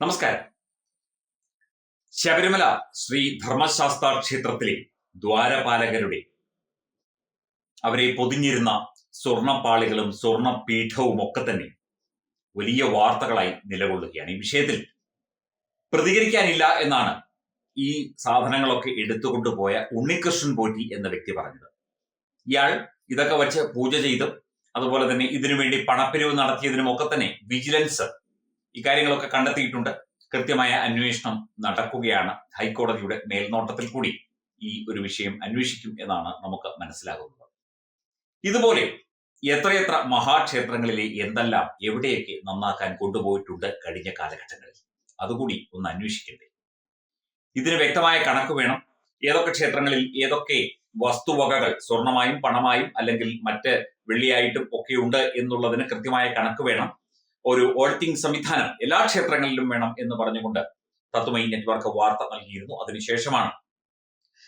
നമസ്കാരം. ശബരിമല ശ്രീ ധർമ്മശാസ്ത്ര ക്ഷേത്രത്തിലെ ദ്വാരപാലകരുടെ അവരെ പൊതിഞ്ഞിരുന്ന സ്വർണപ്പാളികളും സ്വർണപീഠവും ഒക്കെ തന്നെ വലിയ വാർത്തകളായി നിലകൊള്ളുകയാണ്. ഈ വിഷയത്തിൽ പ്രതികരിക്കാനില്ല എന്നാണ് ഈ സാധനങ്ങളൊക്കെ എടുത്തുകൊണ്ടുപോയ ഉണ്ണികൃഷ്ണൻ പോറ്റി എന്ന വ്യക്തി പറഞ്ഞത്. ഇയാൾ ഇതൊക്കെ വെച്ച് പൂജ ചെയ്തും അതുപോലെ തന്നെ ഇതിനുവേണ്ടി പണപ്പിരിവ് നടത്തിയതിനും ഒക്കെ തന്നെ വിജിലൻസ് ഇക്കാര്യങ്ങളൊക്കെ കണ്ടെത്തിയിട്ടുണ്ട്. കൃത്യമായ അന്വേഷണം നടക്കുകയാണ്. ഹൈക്കോടതിയുടെ മേൽനോട്ടത്തിൽ കൂടി ഈ ഒരു വിഷയം അന്വേഷിക്കും എന്നാണ് നമുക്ക് മനസ്സിലാകുന്നത്. ഇതുപോലെ എത്രയെത്ര മഹാക്ഷേത്രങ്ങളിലെ എന്തെല്ലാം എവിടെയൊക്കെ നന്നാക്കാൻ കൊണ്ടുപോയിട്ടുണ്ട് കഴിഞ്ഞ കാലഘട്ടങ്ങളിൽ. അതുകൂടി ഒന്ന് അന്വേഷിക്കണ്ടേ? ഇതിന് വ്യക്തമായ കണക്ക് വേണം. ഏതൊക്കെ ക്ഷേത്രങ്ങളിൽ ഏതൊക്കെ വസ്തുവകകൾ സ്വർണമായും പണമായും അല്ലെങ്കിൽ മറ്റ് വെള്ളിയായിട്ടും ഒക്കെ ഉണ്ട് എന്നുള്ളതിന് കൃത്യമായ കണക്ക് വേണം. ഒരു ഓൾട്ടിംഗ് സംവിധാനം എല്ലാ ക്ഷേത്രങ്ങളിലും വേണം എന്ന് പറഞ്ഞുകൊണ്ട് തത്വമൈ നെറ്റ്വർക്ക് വാർത്ത നൽകിയിരുന്നു. അതിനുശേഷമാണ്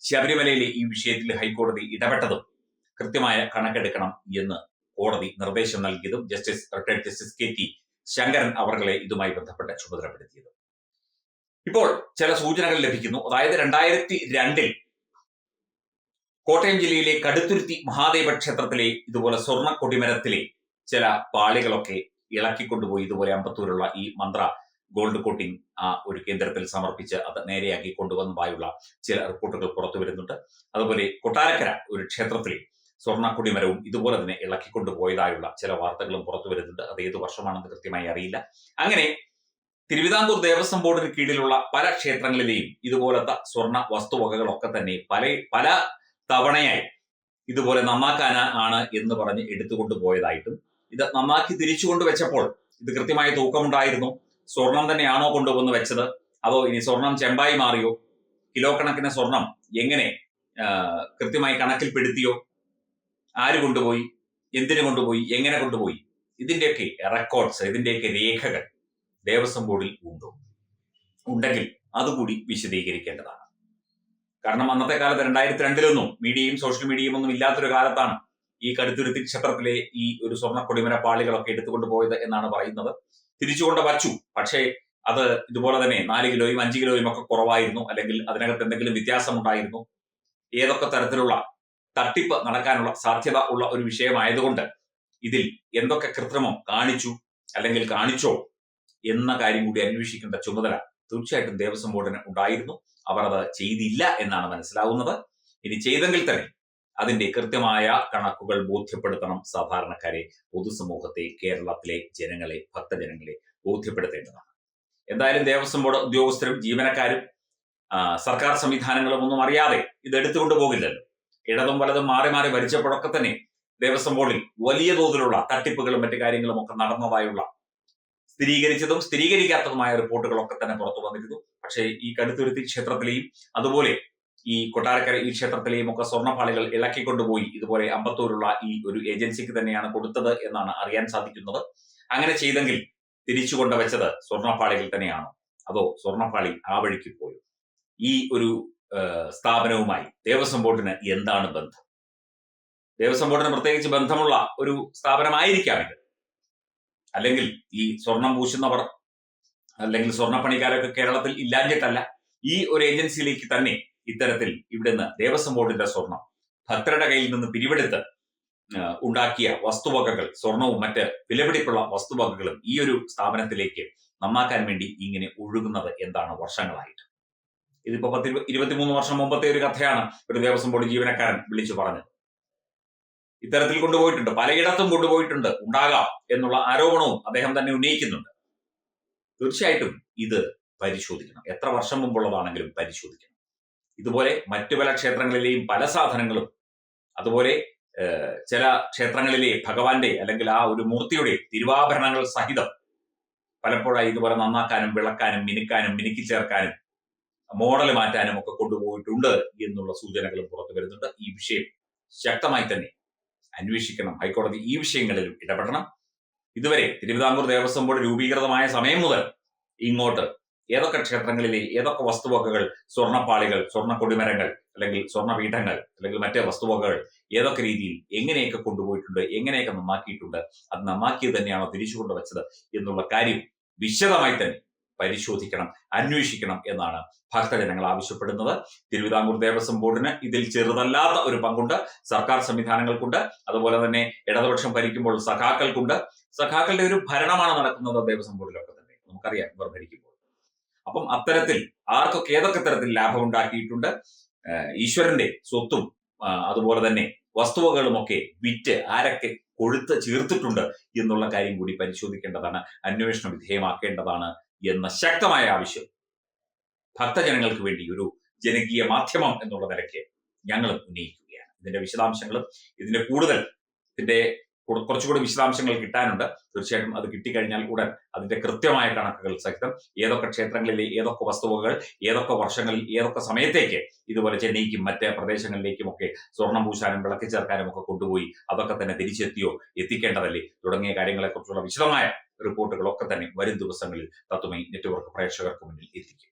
ശബരിമലയിലെ ഈ വിഷയത്തിൽ ഹൈക്കോടതി ഇടപെട്ടതും കൃത്യമായ കണക്കെടുക്കണം എന്ന് കോടതി നിർദ്ദേശം നൽകിയതും justice retired justice K T Sankaran അവർകളെ ഇതുമായി ബന്ധപ്പെട്ട് ചുമതലപ്പെടുത്തിയത്. ഇപ്പോൾ ചില സൂചനകൾ ലഭിക്കുന്നു. അതായത് രണ്ടായിരത്തി രണ്ടിൽ കോട്ടയം ജില്ലയിലെ കടുത്തുരുത്തി മഹാദേവ ക്ഷേത്രത്തിലെ ഇതുപോലെ സ്വർണ കൊടിമരത്തിലെ ചില പാളികളൊക്കെ ഇളക്കിക്കൊണ്ടുപോയി. ഇതുപോലെ അമ്പത്തൂരുള്ള ഈ മന്ത്ര ഗോൾഡ് കോട്ടിംഗ് ആ ഒരു കേന്ദ്രത്തിൽ സമർപ്പിച്ച് അത് നേരെയാക്കി കൊണ്ടുവന്നതായുള്ള ചില റിപ്പോർട്ടുകൾ പുറത്തു വരുന്നുണ്ട്. അതുപോലെ കൊട്ടാരക്കര ഒരു ക്ഷേത്രത്തിൽ സ്വർണക്കുടിമരവും ഇതുപോലെ തന്നെ ഇളക്കിക്കൊണ്ടുപോയതായുള്ള ചില വാർത്തകളും പുറത്തു വരുന്നുണ്ട്. അത് ഏത് വർഷമാണെന്ന് കൃത്യമായി അറിയില്ല. അങ്ങനെ തിരുവിതാംകൂർ ദേവസ്വം ബോർഡിന് കീഴിലുള്ള പല ക്ഷേത്രങ്ങളിലെയും ഇതുപോലത്തെ സ്വർണ വസ്തുവകകളൊക്കെ തന്നെ പല പല തവണയായി ഇതുപോലെ നന്നാക്കാൻ ആണ് എന്ന് പറഞ്ഞ് എടുത്തുകൊണ്ട് പോയതായിട്ടും ഇത് നന്നാക്കി തിരിച്ചു കൊണ്ടുവച്ചപ്പോൾ ഇത് കൃത്യമായ തൂക്കമുണ്ടായിരുന്നു. സ്വർണം തന്നെയാണോ കൊണ്ടുവന്ന് വെച്ചത്? അതോ ഇനി സ്വർണം ചെമ്പായി മാറിയോ? കിലോ കണക്കിന് സ്വർണം എങ്ങനെ കൃത്യമായി കണക്കിൽപ്പെടുത്തിയോ ആര് കൊണ്ടുപോയി? എന്തിനു കൊണ്ടുപോയി? എങ്ങനെ കൊണ്ടുപോയി? ഇതിന്റെയൊക്കെ റെക്കോർഡ്സ് ഇതിന്റെയൊക്കെ രേഖകൾ ദേവസ്വം ബോർഡിൽ ഉണ്ടോ? ഉണ്ടെങ്കിൽ അതുകൂടി വിശദീകരിക്കേണ്ടതാണ്. കാരണം അന്നത്തെ കാലത്ത് രണ്ടായിരത്തി രണ്ടിലൊന്നും മീഡിയയും സോഷ്യൽ മീഡിയയും ഒന്നും ഇല്ലാത്തൊരു കാലത്താണ് ഈ കടുത്തുരുത്തി ക്ഷേത്രത്തിലെ ഈ ഒരു സ്വർണ കൊടിമര പാളികളൊക്കെ എടുത്തുകൊണ്ട് പോയത് എന്നാണ് പറയുന്നത്. തിരിച്ചുകൊണ്ട് വച്ചു പക്ഷേ അത് ഇതുപോലെ തന്നെ നാല് കിലോയും അഞ്ച് കിലോയും ഒക്കെ കുറവായിരുന്നു. അല്ലെങ്കിൽ അതിനകത്ത് എന്തെങ്കിലും വ്യത്യാസം ഉണ്ടായിരുന്നു ഏതൊക്കെ തരത്തിലുള്ള തട്ടിപ്പ് നടക്കാനുള്ള സാധ്യത ഉള്ള ഒരു വിഷയമായതുകൊണ്ട് ഇതിൽ എന്തൊക്കെ കൃത്രിമം കാണിച്ചു അല്ലെങ്കിൽ കാണിച്ചോ എന്ന കാര്യം കൂടി അന്വേഷിക്കേണ്ട ചുമതല തീർച്ചയായിട്ടും ദേവസ്വം ബോർഡിന് ഉണ്ടായിരുന്നു. അവർ അത് ചെയ്തില്ല എന്നാണ് മനസ്സിലാവുന്നത്. ഇനി ചെയ്തെങ്കിൽ തന്നെ അതിന്റെ കൃത്യമായ കണക്കുകൾ ബോധ്യപ്പെടുത്തണം സാധാരണക്കാരെ പൊതുസമൂഹത്തെ കേരളത്തിലെ ജനങ്ങളെ ഭക്തജനങ്ങളെ ബോധ്യപ്പെടുത്തേണ്ടതാണ്. എന്തായാലും ദേവസ്വം ബോർഡ് ഉദ്യോഗസ്ഥരും ജീവനക്കാരും സർക്കാർ സംവിധാനങ്ങളും ഒന്നും അറിയാതെ ഇത് എടുത്തുകൊണ്ട് പോകില്ലല്ലോ. ഇടതും വലതും മാറി മാറി ഭരിച്ചപ്പോഴൊക്കെ തന്നെ ദേവസ്വം ബോർഡിൽ വലിയ തോതിലുള്ള തട്ടിപ്പുകളും മറ്റു കാര്യങ്ങളും ഒക്കെ നടന്നതായുള്ള സ്ഥിരീകരിച്ചതും സ്ഥിരീകരിക്കാത്തതുമായ റിപ്പോർട്ടുകളൊക്കെ തന്നെ പുറത്തു വന്നിരുന്നു. പക്ഷേ ഈ കടുത്തുരുത്തി ക്ഷേത്രത്തിലെയും അതുപോലെ ഈ കൊട്ടാരക്കര ഈ ക്ഷേത്രത്തിലെയും ഒക്കെ സ്വർണപ്പാളികൾ ഇളക്കിക്കൊണ്ടുപോയി. ഇതുപോലെ അമ്പത്തൂരുള്ള ഈ ഒരു ഏജൻസിക്ക് തന്നെയാണ് കൊടുത്തത് എന്നാണ് അറിയാൻ സാധിക്കുന്നത്. അങ്ങനെ ചെയ്തെങ്കിൽ തിരിച്ചു കൊണ്ടുവച്ചത് സ്വർണപ്പാളികൾ തന്നെയാണോ. അതോ സ്വർണപ്പാളി ആ വഴിക്ക് പോയോ? ഈ ഒരു സ്ഥാപനവുമായി ദേവസ്വം ബോർഡിന് എന്താണ് ബന്ധം? ദേവസ്വം ബോർഡിന് പ്രത്യേകിച്ച് ബന്ധമുള്ള ഒരു സ്ഥാപനമായിരിക്കാം ഇത് അല്ലെങ്കിൽ ഈ സ്വർണം പൂശുന്നവർ അല്ലെങ്കിൽ സ്വർണപ്പണിക്കാരൊക്കെ കേരളത്തിൽ ഇല്ലാഞ്ഞിട്ടല്ല ഈ ഒരു ഏജൻസിയിലേക്ക് തന്നെ ഇത്തരത്തിൽ ഇവിടുന്ന് ദേവസ്വം ബോർഡിന്റെ സ്വർണം ഭക്തരുടെ കയ്യിൽ നിന്ന് പിരിവെടുത്ത് ഉണ്ടാക്കിയ വസ്തുവകകൾ സ്വർണവും മറ്റ് വിലപിടിപ്പുള്ള വസ്തുവകകളും ഈ ഒരു സ്ഥാപനത്തിലേക്ക് നന്നാക്കാൻ വേണ്ടി ഇങ്ങനെ ഒഴുകുന്നത് എന്താണ് വർഷങ്ങളായിട്ട്? ഇതിപ്പോ പത്തി ഇരുപത്തിമൂന്ന് വർഷം മുമ്പത്തെ ഒരു കഥയാണ് ഒരു ദേവസ്വം ബോർഡ് ജീവനക്കാരൻ വിളിച്ചു പറഞ്ഞത്. ഇത്തരത്തിൽ കൊണ്ടുപോയിട്ടുണ്ട്. പലയിടത്തും കൊണ്ടുപോയിട്ടുണ്ട്. ഉണ്ടാകാം എന്നുള്ള ആരോപണവും അദ്ദേഹം തന്നെ ഉന്നയിക്കുന്നുണ്ട്. തീർച്ചയായിട്ടും ഇത് പരിശോധിക്കണം. എത്ര വർഷം മുമ്പുള്ളതാണെങ്കിലും പരിശോധിക്കണം. ഇതുപോലെ മറ്റു പല ക്ഷേത്രങ്ങളിലെയും പല സാധനങ്ങളും അതുപോലെ ചില ക്ഷേത്രങ്ങളിലെ ഭഗവാന്റെ അല്ലെങ്കിൽ ആ ഒരു മൂർത്തിയുടെ തിരുവാഭരണങ്ങൾ സഹിതം പലപ്പോഴും ഇതുപോലെ നന്നാക്കാനും വിളക്കാനും മിനുക്കാനും മിനുക്കി ചേർക്കാനും മോഡൽ മാറ്റാനും ഒക്കെ കൊണ്ടുപോയിട്ടുണ്ട് എന്നുള്ള സൂചനകളും പുറത്തു വരുന്നുണ്ട്. ഈ വിഷയം ശക്തമായി തന്നെ അന്വേഷിക്കണം. ഹൈക്കോടതി ഈ വിഷയങ്ങളിലും ഇടപെടണം. ഇതുവരെ തിരുവിതാംകൂർ ദേവസ്വം ബോർഡ് രൂപീകൃതമായ സമയം മുതൽ ഇങ്ങോട്ട് ഏതൊക്കെ ക്ഷേത്രങ്ങളിലെ ഏതൊക്കെ വസ്തുവകകൾ സ്വർണപ്പാളികൾ സ്വർണ കൊടിമരങ്ങൾ അല്ലെങ്കിൽ സ്വർണപീഠങ്ങൾ അല്ലെങ്കിൽ മറ്റേ വസ്തുവകകൾ ഏതൊക്കെ രീതിയിൽ എങ്ങനെയൊക്കെ കൊണ്ടുപോയിട്ടുണ്ട് എങ്ങനെയൊക്കെ നന്നാക്കിയിട്ടുണ്ട് അത് നന്നാക്കിയത് തന്നെയാണോ തിരിച്ചു കൊണ്ടുവച്ചത് എന്നുള്ള കാര്യം വിശദമായി തന്നെ പരിശോധിക്കണം അന്വേഷിക്കണം എന്നാണ് ഭക്തജനങ്ങൾ ആവശ്യപ്പെടുന്നത്. തിരുവിതാംകൂർ ദേവസ്വം ബോർഡിന് ഇതിൽ ചെറുതല്ലാത്ത ഒരു പങ്കുണ്ട് സർക്കാർ സംവിധാനങ്ങൾക്കുണ്ട് അതുപോലെ തന്നെ ഇടതുപക്ഷം ഭരിക്കുമ്പോൾ സഖാക്കൾക്കുണ്ട്. സഖാക്കളുടെ ഒരു ഭരണമാണ് നടക്കുന്നത് ദേവസ്വം ബോർഡിലൊക്കെ തന്നെ. നമുക്കറിയാം ഇവർ ഭരിക്കുമ്പോൾ. അപ്പം അത്തരത്തിൽ ആർക്കൊക്കെ ഏതൊക്കെ തരത്തിൽ ലാഭം ഉണ്ടാക്കിയിട്ടുണ്ട്? ഈശ്വരന്റെ സ്വത്തും അതുപോലെ തന്നെ വസ്തുവകളുമൊക്കെ വിറ്റ് ആരൊക്കെ കൊഴുത്ത് ചേർത്തിട്ടുണ്ട് എന്നുള്ള കാര്യം കൂടി പരിശോധിക്കേണ്ടതാണ് അന്വേഷണ വിധേയമാക്കേണ്ടതാണ് എന്ന ശക്തമായ ആവശ്യം. ഭക്തജനങ്ങൾക്ക് വേണ്ടി ഒരു ജനകീയ മാധ്യമം എന്നുള്ള നിലയ്ക്ക് ഞങ്ങൾ ഉന്നയിക്കുകയാണ്. ഇതിന്റെ വിശദാംശങ്ങളും ഇതിന്റെ കൂടുതൽ ഇതിന്റെ കുറച്ചുകൂടി വിശദാംശങ്ങൾ കിട്ടാനുണ്ട്. തീർച്ചയായിട്ടും അത് കിട്ടിക്കഴിഞ്ഞാൽ ഉടൻ അതിന്റെ കൃത്യമായ കണക്കുകൾ സഹിതം ഏതൊക്കെ ക്ഷേത്രങ്ങളിലെ ഏതൊക്കെ വസ്തുവകകൾ ഏതൊക്കെ വർഷങ്ങളിൽ ഏതൊക്കെ സമയത്തേക്ക് ഇതുപോലെ ചെന്നൈക്കും മറ്റ് പ്രദേശങ്ങളിലേക്കും ഒക്കെ സ്വർണം പൂശാനും വിളക്കി ചേർക്കാനും ഒക്കെ കൊണ്ടുപോയി അതൊക്കെ തന്നെ തിരിച്ചെത്തിയോ എത്തിക്കേണ്ടതല്ലേ? തുടങ്ങിയ കാര്യങ്ങളെക്കുറിച്ചുള്ള വിശദമായ റിപ്പോർട്ടുകളൊക്കെ തന്നെ വരും ദിവസങ്ങളിൽ തത്വമൈ നെറ്റ്വർക്ക് പ്രേക്ഷകർക്ക് മുന്നിൽ എത്തിക്കും.